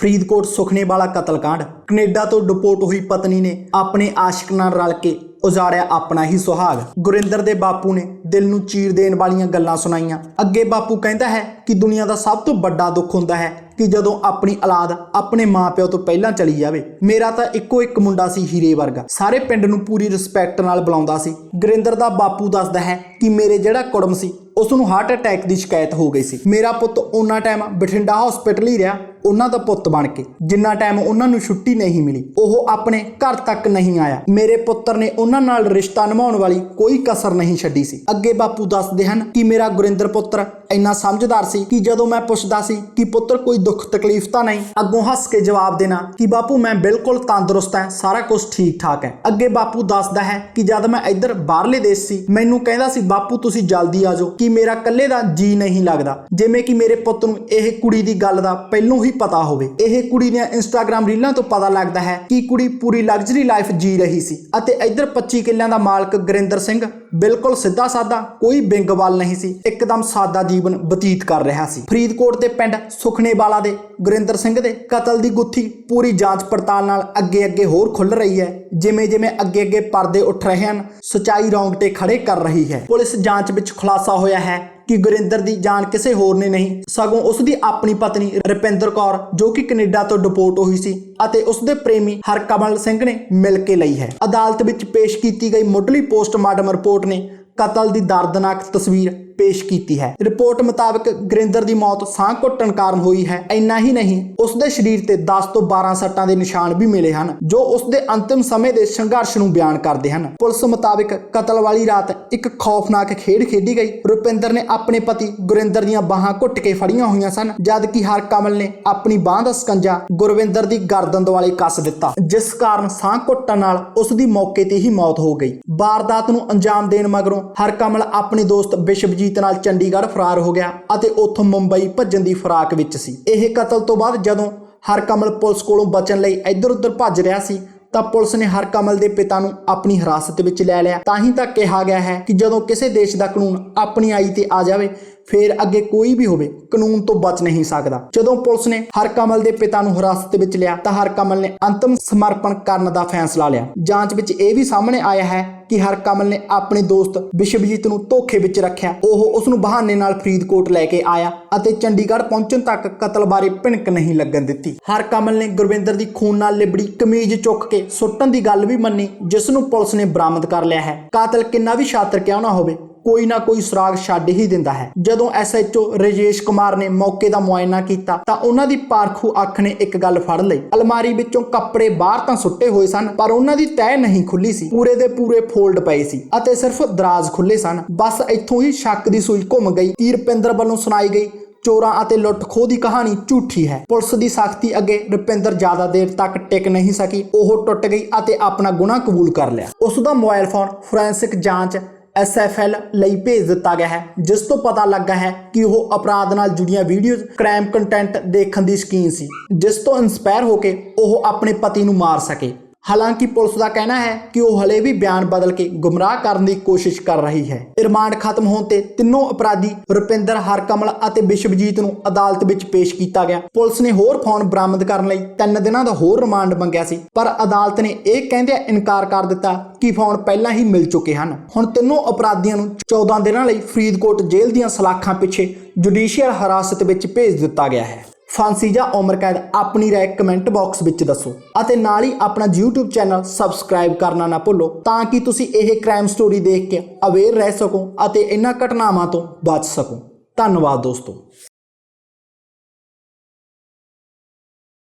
ਫਰੀਦਕੋਟ ਸੁਖਨੇ ਵਾਲਾ ਕਤਲकांड। ਕੈਨੇਡਾ ਤੋਂ ਡਿਪੋਰਟ ਹੋਈ ਪਤਨੀ ਨੇ ਆਪਣੇ ਆਸ਼ਿਕ ਨਾਲ ਰਲ ਕੇ ਉਜਾੜਿਆ ਆਪਣਾ ਹੀ ਸੁਹਾਗ। ਗੁਰਿੰਦਰ ਦੇ ਬਾਪੂ ਨੇ ਦਿਲ ਨੂੰ ਚੀਰ ਦੇਣ ਵਾਲੀਆਂ ਗੱਲਾਂ ਸੁਣਾਈਆਂ। ਅੱਗੇ ਬਾਪੂ ਕਹਿੰਦਾ ਹੈ ਕਿ ਦੁਨੀਆ ਦਾ ਸਭ ਤੋਂ ਵੱਡਾ ਦੁੱਖ ਹੁੰਦਾ ਹੈ ਕਿ ਜਦੋਂ ਆਪਣੀ ਔਲਾਦ ਆਪਣੇ ਮਾਪਿਓ ਤੋਂ ਪਹਿਲਾਂ ਚਲੀ ਜਾਵੇ, ਮੇਰਾ ਤਾਂ ਇੱਕੋ ਇੱਕ ਮੁੰਡਾ ਸੀ ਹੀਰੇ ਵਰਗਾ। ਸਾਰੇ ਪਿੰਡ ਨੂੰ ਪੂਰੀ ਰਿਸਪੈਕਟ ਨਾਲ ਬੁਲਾਉਂਦਾ ਸੀ। ਗੁਰਿੰਦਰ ਦਾ ਬਾਪੂ ਦੱਸਦਾ ਹੈ ਕਿ ਮੇਰੇ ਜਿਹੜਾ ਕੁੜਮ ਸੀ, ਉਸ ਨੂੰ ਹਾਰਟ ਅਟੈਕ ਦੀ ਸ਼ਿਕਾਇਤ ਹੋ ਗਈ ਸੀ। ਮੇਰਾ ਪੁੱਤ ਉਹਨਾਂ ਟਾਈਮ ਬਠਿੰਡਾ ਹਸਪੀਟਲ ਹੀ ਰਿਹਾ। ਉਹਨਾਂ ਦਾ ਪੁੱਤ ਬਣ ਕੇ। ਜਿੰਨਾ ਟਾਈਮ ਉਹਨਾਂ ਨੂੰ ਛੁੱਟੀ ਨਹੀਂ ਮਿਲੀ, ਉਹ ਆਪਣੇ ਘਰ ਤੱਕ ਨਹੀਂ ਆਇਆ। ਮੇਰੇ ਪੁੱਤਰ ਨੇ ਉਹਨਾਂ ਨਾਲ ਰਿਸ਼ਤਾ ਨਿਭਾਉਣ ਵਾਲੀ ਕੋਈ ਕਸਰ ਨਹੀਂ ਛੱਡੀ ਸੀ। ਅੱਗੇ ਬਾਪੂ ਦੱਸਦੇ ਹਨ ਕਿ ਮੇਰਾ ਗੁਰਿੰਦਰ ਪੁੱਤਰ ਇੰਨਾ ਸਮਝਦਾਰ ਸੀ ਕਿ ਜਦੋਂ ਮੈਂ ਪੁੱਛਦਾ ਸੀ ਕਿ ਪੁੱਤਰ ਕੋਈ ਦੁੱਖ ਤਕਲੀਫ ਤਾਂ ਨਹੀਂ, ਅੱਗੋਂ ਹੱਸ ਕੇ ਜਵਾਬ ਦੇਣਾ ਕਿ ਬਾਪੂ ਮੈਂ ਬਿਲਕੁਲ ਤੰਦਰੁਸਤ ਹਾਂ, ਸਾਰਾ ਕੁਝ ਠੀਕ ਠਾਕ ਹੈ। ਅੱਗੇ ਬਾਪੂ ਦੱਸਦਾ ਹੈ ਕਿ ਜਦ ਮੈਂ ਇੱਧਰ ਬਾਹਰਲੇ ਦੇਸ਼ ਸੀ, ਮੈਨੂੰ ਕਹਿੰਦਾ ਸੀ, ਬਾਪੂ, ਤੁਸੀਂ ਜਲਦੀ ਆ ਜਾਓ ਕਿ ਮੇਰਾ ਇਕੱਲੇ ਦਾ ਜੀ ਨਹੀਂ ਲੱਗਦਾ। ਜਿਵੇਂ ਕਿ ਮੇਰੇ ਪੁੱਤ ਨੂੰ ਇਹ ਕੁੜੀ ਦੀ ਗੱਲ ਦਾ ਪਹਿਲੋਂ ਹੀ ਪਤਾ ਹੋਵੇ। ਇਹ ਕੁੜੀ ਦੀਆਂ ਇੰਸਟਾਗ੍ਰam ਰੀਲਾਂ ਤੋਂ ਪਤਾ ਲੱਗਦਾ ਹੈ ਕਿ ਕੁੜੀ ਪੂਰੀ ਲਗਜ਼ਰੀ ਲਾਈਫ ਜੀ ਰਹੀ ਸੀ ਅਤੇ ਇੱਧਰ 25 ਕਿੱਲਿਆਂ ਦਾ ਮਾਲਕ ਗੁਰਿੰਦਰ ਸਿੰਘ ਬਿਲਕੁਲ ਸਿੱਧਾ ਸਾਦਾ ਕੋਈ ਬਿੰਗਵਾਲ ਨਹੀਂ ਸੀ, ਇੱਕਦਮ ਸਾਦਾ ਜੀਵਨ ਬਤੀਤ ਕਰ ਰਿਹਾ ਸੀ। ਫਰੀਦਕੋਟ ਦੇ ਪਿੰਡ ਸੁਖਨੇ ਵਾਲਾ ਦੇ ਗੁਰਿੰਦਰ ਸਿੰਘ ਦੇ ਕਤਲ ਦੀ ਗੁੱਥੀ ਪੂਰੀ ਜਾਂਚ ਪੜਤਾਲ ਨਾਲ ਅੱਗੇ ਅੱਗੇ ਹੋਰ ਖੁੱਲ ਰਹੀ ਹੈ। ਜਿਵੇਂ ਜਿਵੇਂ ਅੱਗੇ ਅੱਗੇ ਪਰਦੇ ਉੱਠ ਰਹੇ ਹਨ, ਸਚਾਈ ਰੌਂਗਟੇ ਖੜੇ ਕਰ ਰਹੀ ਹੈ। ਪੁਲਿਸ ਜਾਂਚ ਵਿੱਚ ਖੁਲਾਸਾ ਹੋਇਆ ਹੈ ਕਿ ਗੁਰਿੰਦਰ ਦੀ ਜਾਨ ਕਿਸੇ ਹੋਰ ਨੇ ਨਹੀਂ, ਸਗੋਂ ਉਸ ਦੀ ਆਪਣੀ ਪਤਨੀ ਰਪਿੰਦਰ ਕੌਰ, ਜੋ ਕਿ ਕੈਨੇਡਾ ਤੋਂ ਡਿਪੋਰਟ ਹੋਈ ਸੀ ਅਤੇ ਉਸ ਦੇ ਪ੍ਰੇਮੀ ਹਰਕਮਲ ਸਿੰਘ ਨੇ ਮਿਲ ਕੇ ਲਈ ਹੈ। ਅਦਾਲਤ ਵਿੱਚ ਪੇਸ਼ ਕੀਤੀ ਗਈ ਮੁੱਢਲੀ ਪੋਸਟਮਾਰਟਮ ਰਿਪੋਰਟ ਨੇ ਕਤਲ ਦੀ ਦਰਦਨਾਕ ਤਸਵੀਰ ਪੇਸ਼ ਕੀਤੀ ਹੈ। ਰਿਪੋਰਟ ਮੁਤਾਬਕ ਗੁਰਿੰਦਰ ਦੀ ਮੌਤ ਸਾਹ ਘੁੱਟਣ ਕਾਰਨ ਹੋਈ ਹੈ। ਇੰਨਾ ਹੀ ਨਹੀਂ, ਉਸ ਦੇ ਸਰੀਰ ਤੇ 10 ਤੋਂ 12 ਸੱਟਾਂ ਦੇ ਨਿਸ਼ਾਨ ਵੀ ਮਿਲੇ ਹਨ, ਜੋ ਉਸ ਦੇ ਅੰਤਿਮ ਸਮੇਂ ਦੇ ਸੰਘਰਸ਼ ਨੂੰ ਬਿਆਨ ਕਰਦੇ ਹਨ। ਪੁਲਿਸ ਮੁਤਾਬਕ ਕਤਲ ਵਾਲੀ ਰਾਤ ਇੱਕ ਖੌਫਨਾਕ ਖੇਡ ਖੇਡੀ ਗਈ। ਰੁਪਿੰਦਰ ਨੇ ਆਪਣੇ ਪਤੀ ਗੁਰਿੰਦਰ ਦੀਆਂ ਬਾਹਾਂ ਘੁੱਟ ਕੇ ਫੜੀਆਂ ਹੋਈਆਂ ਸਨ ਜਦ ਕਿ ਹਰਕਮਲ ਨੇ ਆਪਣੀ ਬਾਹ ਦਾ ਸਕੰਜਾ ਗੁਰਵਿੰਦਰ ਦੀ ਗਰਦਨ ਦੁਆਲੇ ਕੱਸ ਦਿੱਤਾ, ਜਿਸ ਕਾਰਨ ਸਾਹ ਘੁੱਟਣ ਨਾਲ ਉਸ ਦੀ ਮੌਕੇ ਤੇ ਹੀ ਮੌਤ ਹੋ ਗਈ। ਵਾਰਦਾਤ ਨੂੰ ਅੰਜਾਮ ਦੇਣ ਮਗਰੋਂ ਹਰਕਮਲ ਆਪਣੇ ਦੋਸਤ ਵਿਸ਼ਵਜੀਤ ਨਾਲ ਚੰਡੀਗੜ੍ਹ ਫਰਾਰ ਹੋ ਗਿਆ ਅਤੇ ਉੱਥੋਂ ਮੁੰਬਈ ਭੱਜਣ ਦੀ ਫਰਾਕ ਵਿੱਚ ਸੀ। ਇਹ ਕਤਲ ਤੋਂ ਬਾਅਦ ਜਦੋਂ ਹਰਕਮਲ ਪੁਲਿਸ ਕੋਲੋਂ ਬਚਣ ਲਈ ਇੱਧਰ-ਉੱਧਰ ਭੱਜ ਰਿਹਾ ਸੀ, ਤਾਂ ਪੁਲਿਸ ਨੇ ਹਰਕਮਲ ਦੇ ਪਿਤਾ ਨੂੰ ਆਪਣੀ ਹਿਰਾਸਤ ਵਿੱਚ ਲੈ ਲਿਆ। ਤਾਂ ਹੀ ਤਾਂ ਕਿਹਾ ਗਿਆ ਹੈ ਕਿ ਜਦੋਂ ਕਿਸੇ ਦੇਸ਼ ਦਾ ਕਾਨੂੰਨ ਆਪਣੀ ਆਈ ਤੇ ਆ ਜਾਵੇ ਫੇਰ ਅੱਗੇ ਕੋਈ ਵੀ ਹੋਵੇ, ਕਾਨੂੰਨ ਤੋਂ ਬਚ ਨਹੀਂ ਸਕਦਾ। ਜਦੋਂ ਪੁਲਿਸ ਨੇ ਹਰਕਮਲ ਦੇ ਪਿਤਾ ਨੂੰ ਹਿਰਾਸਤ ਵਿੱਚ ਲਿਆ, ਤਾਂ ਹਰਕਮਲ ਨੇ ਅੰਤਮ ਸਮਰਪਣ ਕਰਨ ਦਾ ਫੈਸਲਾ ਲਿਆ। ਜਾਂਚ ਵਿੱਚ ਇਹ ਵੀ ਸਾਹਮਣੇ ਆਇਆ ਹੈ ਕਿ ਹਰਕਮਲ ਨੇ ਆਪਣੇ ਦੋਸਤ ਵਿਸ਼ਵਜੀਤ ਨੂੰ ਧੋਖੇ ਵਿੱਚ ਰੱਖਿਆ। ਉਹ ਉਸ ਨੂੰ ਬਹਾਨੇ ਨਾਲ ਫਰੀਦਕੋਟ ਲੈ ਕੇ ਆਇਆ ਅਤੇ ਚੰਡੀਗੜ੍ਹ ਪਹੁੰਚਣ ਤੱਕ ਕਤਲ ਬਾਰੇ ਭਿਣਕ ਨਹੀਂ ਲੱਗਣ ਦਿੱਤੀ। ਹਰਕਮਲ ਨੇ ਗੁਰਵਿੰਦਰ ਦੀ ਖੂਨ ਨਾਲ ਲਿਬੜੀ ਕਮੀਜ਼ ਚੁੱਕ ਕੇ ਸੁੱਟਣ ਦੀ ਗੱਲ ਵੀ ਮੰਨੀ, ਜਿਸ ਨੂੰ ਪੁਲਿਸ ਨੇ ਬਰਾਮਦ ਕਰ ਲਿਆ ਹੈ। ਕਾਤਲ ਕਿੰਨਾ ਵੀ ਛਾਤਰ ਕਿਉਂ ਨਾ ਹੋਵੇ ਕੋਈ ਨਾ ਕੋਈ ਸੁਰਾਗ ਛੱਡ ਹੀ ਦਿੰਦਾ ਹੈ। ਜਦੋਂ ਐਸਐਚਓ ਰਜੇਸ਼ ਕੁਮਾਰ ਨੇ ਮੌਕੇ ਦਾ ਮੁਆਇਨਾ ਕੀਤਾ, ਤਾਂ ਉਹਨਾਂ ਦੀ ਪਾਰਖੂ ਅੱਖ ਨੇ ਇੱਕ ਗੱਲ ਫੜ ਲਈ। ਅਲਮਾਰੀ ਵਿੱਚੋਂ ਕੱਪੜੇ ਬਾਹਰ ਤਾਂ ਸੁੱਟੇ ਹੋਏ ਸਨ, ਪਰ ਉਹਨਾਂ ਦੀ ਤਹਿ ਨਹੀਂ ਖੁੱਲੀ ਸੀ। ਪੂਰੇ ਦੇ ਪੂਰੇ ਫੋਲਡ ਪਏ ਸੀ ਅਤੇ ਸਿਰਫ ਦਰਾਜ਼ ਖੁੱਲੇ ਸਨ। ਬਸ ਇੱਥੋਂ ਹੀ ਸ਼ੱਕ ਦੀ ਸੂਈ ਘੁੰਮ ਗਈ। ਕੀ ਰੁਪਿੰਦਰ ਵੱਲੋਂ ਸੁਣਾਈ ਗਈ, ਚੋਰਾਂ ਅਤੇ ਲੁੱਟ ਖੋਹ ਦੀ ਕਹਾਣੀ ਝੂਠੀ ਹੈ। ਪੁਲਿਸ ਦੀ ਸਖਤੀ ਅੱਗੇ ਰੁਪਿੰਦਰ ਜ਼ਿਆਦਾ ਦੇਰ ਤੱਕ ਟਿਕ ਨਹੀਂ ਸਕੀ। ਉਹ ਟੁੱਟ ਗਈ ਅਤੇ ਆਪਣਾ ਗੁਨਾਹ ਕਬੂਲ ਕਰ ਲਿਆ। ਉਸ ਦਾ ਮੋਬਾਈਲ ਫੋਨ ਫੋਰੈਂਸਿਕ ਜਾਂਚ ਐਸਐਫਐਲ ਲਈ ਭੇਜ ਦਿੱਤਾ ਗਿਆ ਹੈ, ਜਿਸ ਤੋਂ ਪਤਾ ਲੱਗਾ ਹੈ ਕਿ ਉਹ ਅਪਰਾਧ ਨਾਲ ਜੁੜੀਆਂ ਵੀਡੀਓਜ਼ ਕ੍ਰਾਈਮ ਕੰਟੈਂਟ ਦੇਖਣ ਦੀ ਸ਼ਕੀਨ ਸੀ, ਜਿਸ ਤੋਂ ਇਨਸਪਾਇਰ ਹੋ ਕੇ ਉਹ ਆਪਣੇ ਪਤੀ ਨੂੰ ਮਾਰ ਸਕੇ। ਹਾਲਾਂਕਿ ਪੁਲਿਸ ਦਾ ਕਹਿਣਾ ਹੈ ਕਿ ਉਹ ਹਲੇ ਵੀ ਬਿਆਨ ਬਦਲ ਕੇ ਗੁੰਮਰਾਹ ਕਰਨ ਦੀ ਕੋਸ਼ਿਸ਼ ਕਰ ਰਹੀ ਹੈ। ਰਿਮਾਂਡ ਖਤਮ ਹੋਣ ਤੇ ਤਿੰਨੋਂ ਅਪਰਾਧੀ ਰੁਪਿੰਦਰ ਹਰਕਮਲ ਅਤੇ ਵਿਸ਼ਵਜੀਤ ਨੂੰ ਅਦਾਲਤ ਵਿੱਚ ਪੇਸ਼ ਕੀਤਾ ਗਿਆ। ਪੁਲਿਸ ਨੇ ਹੋਰ ਫੋਨ ਬਰਾਮਦ ਕਰਨ ਲਈ 3 ਦਿਨਾਂ ਦਾ ਹੋਰ ਰਿਮਾਂਡ ਮੰਗਿਆ ਸੀ, ਪਰ ਅਦਾਲਤ ਨੇ ਇਹ ਕਹਿੰਦਿਆਂ ਇਨਕਾਰ ਕਰ ਦਿੱਤਾ ਕਿ ਫੋਨ ਪਹਿਲਾਂ ਹੀ ਮਿਲ ਚੁੱਕੇ ਹਨ। ਹੁਣ ਤਿੰਨੋਂ ਅਪਰਾਧੀਆਂ ਨੂੰ 14 ਦਿਨਾਂ ਲਈ ਫਰੀਦਕੋਟ ਜੇਲ੍ਹ ਦੀਆਂ ਸਲਾਖਾਂ ਪਿੱਛੇ ਜੁਡੀਸ਼ੀਅਲ ਹਿਰਾਸਤ ਵਿੱਚ ਭੇਜ ਦਿੱਤਾ ਗਿਆ ਹੈ। ਫਾਂਸੀ ਜਾਂ ਉਮਰ ਕੈਦ ਆਪਣੀ ਰਾਏ ਕਮੈਂਟ ਬਾਕਸ ਵਿੱਚ ਦੱਸੋ ਅਤੇ ਨਾਲ ਹੀ ਆਪਣਾ YouTube ਚੈਨਲ ਸਬਸਕ੍ਰਾਈਬ ਕਰਨਾ ਨਾ ਭੁੱਲੋ ਤਾਂ ਕਿ ਤੁਸੀਂ ਇਹ ਕ੍ਰਾਈਮ ਸਟੋਰੀ ਦੇਖ ਕੇ ਅਵੇਅਰ ਰਹਿ ਸਕੋ ਅਤੇ ਇਹਨਾਂ ਘਟਨਾਵਾਂ ਤੋਂ ਬਚ ਸਕੋ। ਧੰਨਵਾਦ ਦੋਸਤੋ।